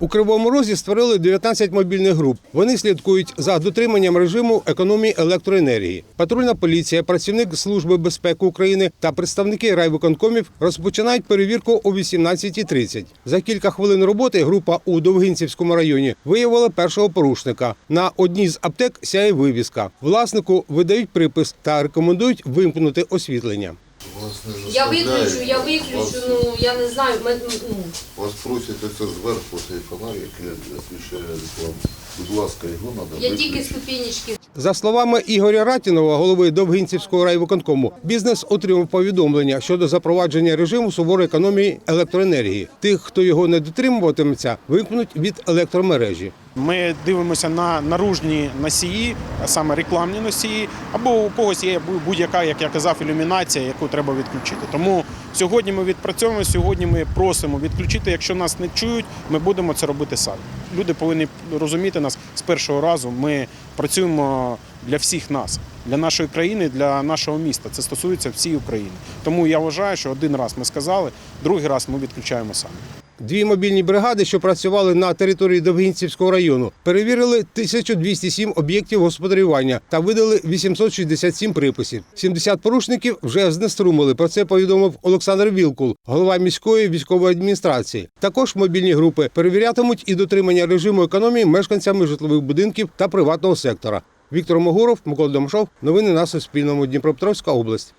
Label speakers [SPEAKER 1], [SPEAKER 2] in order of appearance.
[SPEAKER 1] У Кривому Розі створили 19 мобільних груп. Вони слідкують за дотриманням режиму економії електроенергії. Патрульна поліція, працівник Служби безпеки України та представники райвиконкомів розпочинають перевірку о 18.30. За кілька хвилин роботи група у Довгинцівському районі виявила першого порушника. На одній з аптек сяє вивіска. Власнику видають припис та рекомендують вимкнути освітлення.
[SPEAKER 2] Вас не
[SPEAKER 3] Я
[SPEAKER 2] заставляють.
[SPEAKER 3] виключу, я виключу,
[SPEAKER 2] Вас,
[SPEAKER 3] ну я не знаю. мен- ну,
[SPEAKER 2] вас просять це зверху, цей фонарь, який освіщає реклам. Будь ласка, його треба
[SPEAKER 3] Я тільки ступенечки
[SPEAKER 1] За словами Ігоря Ратінова, голови Довгинцівського райвиконкому, бізнес отримав повідомлення щодо запровадження режиму суворої економії електроенергії. Тих, хто його не дотримуватиметься, вимкнуть від електромережі.
[SPEAKER 4] Ми дивимося на наружні носії, а саме рекламні носії, або у когось є будь-яка, як я казав, ілюмінація, яку треба відключити. Тому сьогодні ми відпрацьовуємо, сьогодні ми просимо відключити. Якщо нас не чують, ми будемо це робити самі. Люди повинні розуміти нас з першого разу. Ми працюємо для всіх нас, для нашої країни, для нашого міста. Це стосується всієї України. Тому я вважаю, що один раз ми сказали, другий раз ми відключаємо самі.
[SPEAKER 1] Дві мобільні бригади, що працювали на території Довгинцівського району, перевірили 1207 об'єктів господарювання та видали 867 приписів. 70 порушників вже знеструмили. Про це повідомив Олександр Вілкул, голова міської військової адміністрації. Також мобільні групи перевірятимуть і дотримання режиму економії мешканцями житлових будинків та приватного сектора. Віктор Могуров, Микола Домшов. Новини на Суспільному. Дніпропетровська область.